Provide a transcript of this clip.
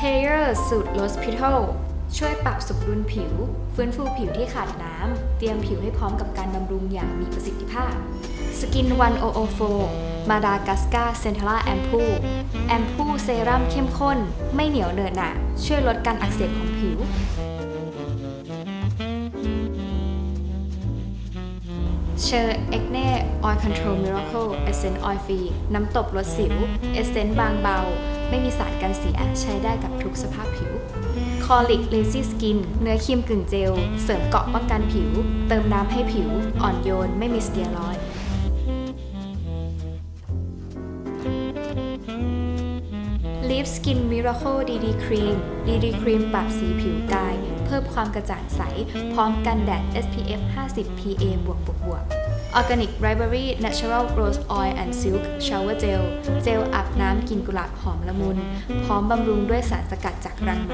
เทเยอร์สูตร Rose Petal ช่วยปรับสมดุลผิว ฟื้นฟูผิวที่ขาดน้ำ เตรียมผิวให้พร้อมกับการบำรุงอย่างมีประสิทธิภาพ Skin 1004 Madagascar Centella Ampoule แอมพูเซรั่มเข้มข้น ไม่เหนียวเหนอะหนะช่วยลดการอักเสบของผิว เชอร์เอ็กเน่ออยล์คอนโทรลมิราเคิลเอเซนต์ออยล์ฟรีน้ำตบลดสิว เอเซนต์บางเบา ไม่มีสารกันเสียใช้ได้กับทุกสภาพผิว คอลิกเลซี่สกิน เนื้อครีมกึ่งเจล เสริมเกาะป้องกันผิว เติมน้ำให้ผิว อ่อนโยน ไม่มีสเตียรอยด์ Lip Skin Miracle DD Cream DD Cream ปรับสีผิวกาย เพิ่มความกระจ่างใส พร้อมกันแดด SPF 50 PA บวกบวกบวก Organic Library Natural Rose Oil and Silk Shower Gel เจล กลิ่นกุหลาบหอมละมุน พร้อมบำรุงด้วยสารสกัดจากรังไหม